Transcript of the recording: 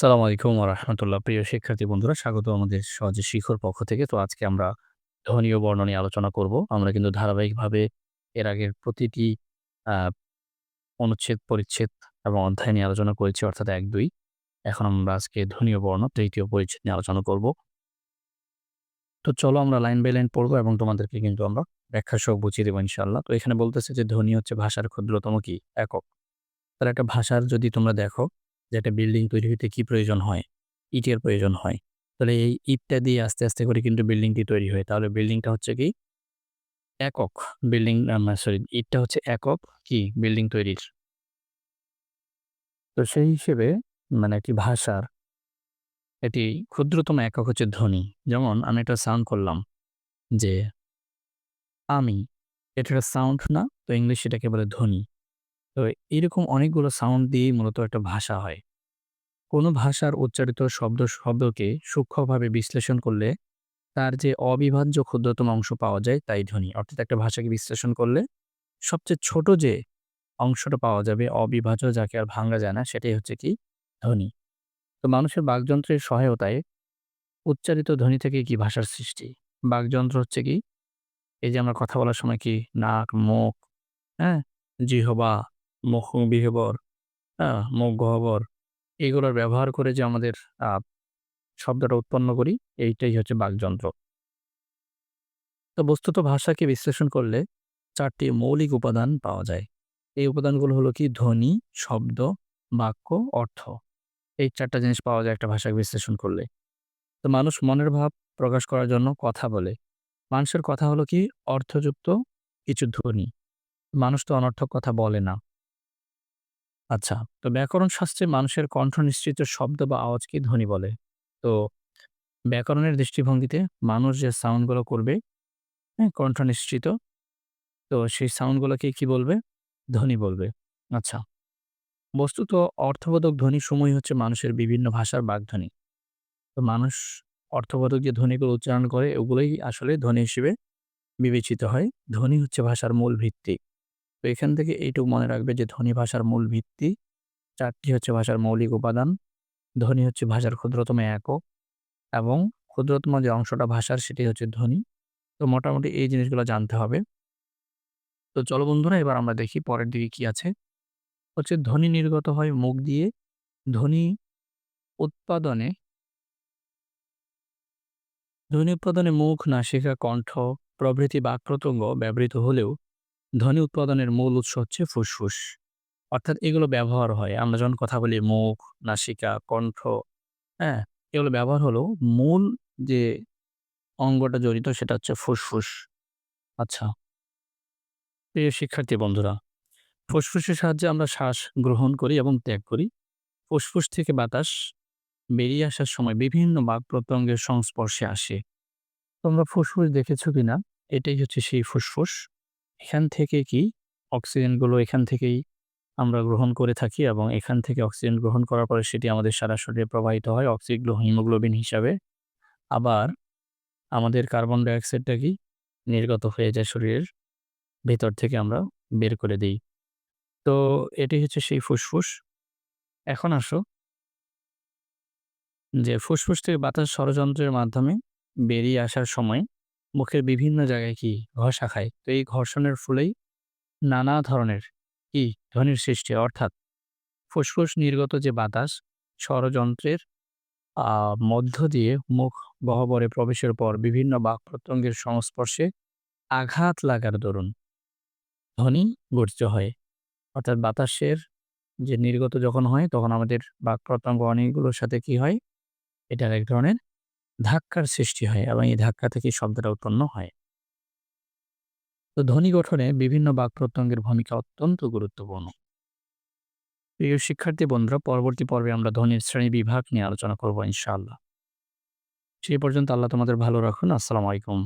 আসসালামু আলাইকুম রাহমাতুল্লাহ। প্রিয় শিক্ষার্থী বন্ধুরা, স্বাগত আমাদের সহজে শিখর পক্ষ থেকে। তো আজকে আমরা ধ্বনি ও বর্ণ নিয়ে আলোচনা করব। আমরা কিন্তু ধারাবাহিকভাবে এর আগের প্রতিটি অনুচ্ছেদ, পরিচ্ছেদ এবং অধ্যায় নিয়ে আলোচনা করেছি অর্থাৎ ১-২। এখন আমরা আজকে ধ্বনি বর্ণ তৃতীয় পরিচ্ছেদ নিয়ে আলোচনা করব। তো চলো আমরা লাইন বাই লাইন পড়ব এবং তোমাদেরকে কিন্তু আমরা ব্যাখ্যা সহ বুঝিয়ে দেব ইনশাআল্লাহ। তো এখানে বলতেছে যে ধ্বনি হচ্ছে ভাষার ক্ষুদ্রতম কি? একক। তাহলে একটা ভাষার যদি তোমরা দেখো যে একটা বিল্ডিং তৈরি হইতে কি প্রয়োজন হয়? ইটের প্রয়োজন হয়। তাহলে এই ইটটা দিয়ে আস্তে, আস্তে করে কিন্তু বিল্ডিংটি তৈরি হয়। তাহলে বিল্ডিংটা হচ্ছে কি? একক। বিল্ডিং সরি ইটটা হচ্ছে একক কি? বিল্ডিং তৈরির। তো সেই হিসেবে মানে একটি ভাষার এটি ক্ষুদ্রতম একক হচ্ছে ধ্বনি। যেমন আমি একটা সাউন্ড করলাম যে আমি। এটা সাউন্ড না? তো ইংলিশ এটাকে বলে ধ্বনি। তো এরকম অনেকগুলো সাউন্ড দিয়েই মূলত একটা ভাষা হয়। কোনো ভাষার উচ্চারিত শব্দ শব্দকে সূক্ষ্মভাবে বিশ্লেষণ করলে তার যে অবিভাজ্য ক্ষুদ্রতম অংশ পাওয়া যায় তাই ধ্বনি। অর্থাৎ একটা ভাষাকে বিশ্লেষণ করলে সবচেয়ে ছোট যে অংশটা পাওয়া যাবে অবিভাজ্য যাকে আর ভাঙ্গা যায় না সেটাই হচ্ছে কি? ধ্বনি। তো মানুষের বাকযন্ত্রের সহায়তায় উচ্চারিত ধ্বনি থেকে কি ভাষার সৃষ্টি। বাকযন্ত্র হচ্ছে কি? এই যে আমরা কথা বলার সময় কি নাক, মুখ, হ্যাঁ? জিহ্বা, মুখ বিহ্বর, হ্যাঁ? মুখ গহ্বর এগুলোর ব্যবহার করে যে আমাদের শব্দটা উৎপন্ন করি এইটাই হচ্ছে বাকযন্ত্র। তো বস্তুত ভাষাকে বিশ্লেষণ করলে ৪ টি মৌলিক উপাদান পাওয়া যায়। এই উপাদানগুলো হলো কি ধ্বনি, শব্দ, বাক্য, অর্থ। এই ৪ টা জিনিস পাওয়া যায় একটা ভাষাকে বিশ্লেষণ করলে। তো মানুষ মনের ভাব প্রকাশ করার জন্য কথা বলে। মানুষের কথা হলো কি অর্থযুক্ত কিছু ধ্বনি। মানুষ তো অনর্থক কথা বলে না। আচ্ছা, তো ব্যাকরণ শাস্ত্রে মানুষের কণ্ঠ নিঃসৃত শব্দ বা আওয়াজকে ধ্বনি বলে। তো ব্যাকরণের দৃষ্টিভঙ্গিতে মানুষ যে সাউন্ডগুলো করবে, হ্যাঁ? কণ্ঠ নিঃসৃত, তো সেই সাউন্ডগুলোকে কি বলবে? ধ্বনি বলবে। আচ্ছা। বস্তুত অর্থবোধক ধ্বনিসমূহই হচ্ছে মানুষের বিভিন্ন ভাষার বাকধ্বনি। তো মানুষ অর্থবোধক যে ধ্বনিগুলো উচ্চারণ করে ওগুলোই আসলে ধ্বনি হিসেবে বিবেচিত হয়। ধ্বনি হচ্ছে ভাষার মূল ভিত্তি। তো এখান থেকে এইটুকু মনে রাখবে যে ধ্বনি ভাষার মূল ভিত্তি। চারটি হচ্ছে ভাষার মৌলিক উপাদান। ধ্বনি হচ্ছে ভাষার ক্ষুদ্রতম একক এবং ক্ষুদ্রতম যে অংশটা ভাষার সেটি হচ্ছে ধ্বনি। তো মোটামুটি এই জিনিসগুলো জানতে হবে। তো চলো বন্ধুরা এবার আমরা দেখি পরের দিকে কি আছে। হচ্ছে ধ্বনি নির্গত হয় মুখ দিয়ে। ধ্বনি উৎপাদনে ধ্বনি উৎপাদনে মুখ, নাসিকা, কণ্ঠ প্রভৃতি বাকপ্রত্যঙ্গ ব্যবহৃত হলেও ধ্বনি উৎপাদনের মূল উৎস হচ্ছে ফুসফুস। অর্থাৎ এগুলো ব্যবহার হয়। আমরা যখন কথা বলি মুখ, নাসিকা, কণ্ঠ, হ্যাঁ? এগুলো ব্যবহার হলো মূল যে অঙ্গটা জড়িত সেটা হচ্ছে ফুসফুস। আচ্ছা। প্রিয় শিক্ষার্থী বন্ধুরা, ফুসফুসের সাহায্যে আমরা শ্বাস গ্রহণ করি এবং ত্যাগ করি। ফুসফুস থেকে বাতাস বেরিয়ে আসার সময় বিভিন্ন বাকপ্রত্যঙ্গের সংস্পর্শে আসে। তোমরা ফুসফুস দেখেছ কিনা? এটাই হচ্ছে সেই ফুসফুস। এখান থেকে কি অক্সিজেনগুলো এখান থেকেই আমরা গ্রহণ করে থাকি এবং এখান থেকে অক্সিজেন গ্রহণ করার পরে সেটি আমাদের সারা শরীরে প্রবাহিত হয় অক্সিগ্লো হিমোগ্লোবিন হিসাবে। আবার আমাদের কার্বন ডাইঅক্সাইডটা কি নির্গত হয়ে যায় শরীরের ভেতর থেকে আমরা বের করে দিই তো এটি হচ্ছে সেই ফুসফুস। এখন আসো যে ফুসফুস থেকে বাতাস ষড়যন্ত্রের মাধ্যমে বেরিয়ে আসার সময় মুখের বিভিন্ন জায়গায় কি ঘষা খায়। তো এই ঘর্ষণের ফলেই নানা ধরনের কি ধ্বনির সৃষ্টি অর্থাৎ ফুসফুস নির্গত যে বাতাস ষড়যন্ত্রের আ, মধ্য দিয়ে মুখ গহ্বরে প্রবেশের পর বিভিন্ন বাক প্রত্যঙ্গের সংস্পর্শে আঘাত লাগার দরুন ধ্বনি গঠিত হয়। অর্থাৎ বাতাসের যে নির্গত যখন হয়, তখন আমাদের বাক প্রত্যঙ্গ অনেকগুলোর সাথে কি হয়? এটার এক ধরনের ধাক্কার সৃষ্টি হয় এবং এই ধাক্কা থেকে শব্দটা উৎপন্ন হয়। তো ধ্বনি গঠনে বিভিন্ন বাক প্রত্যঙ্গের ভূমিকা অত্যন্ত গুরুত্বপূর্ণ। প্রিয় শিক্ষার্থী বন্ধুরা, পরবর্তী পর্বে আমরা ধ্বনির শ্রেণি বিভাগ নিয়ে আলোচনা করব ইনশাআল্লাহ। সেই পর্যন্ত আল্লাহ তোমাদের ভালো রাখুন। আসসালামু আলাইকুম।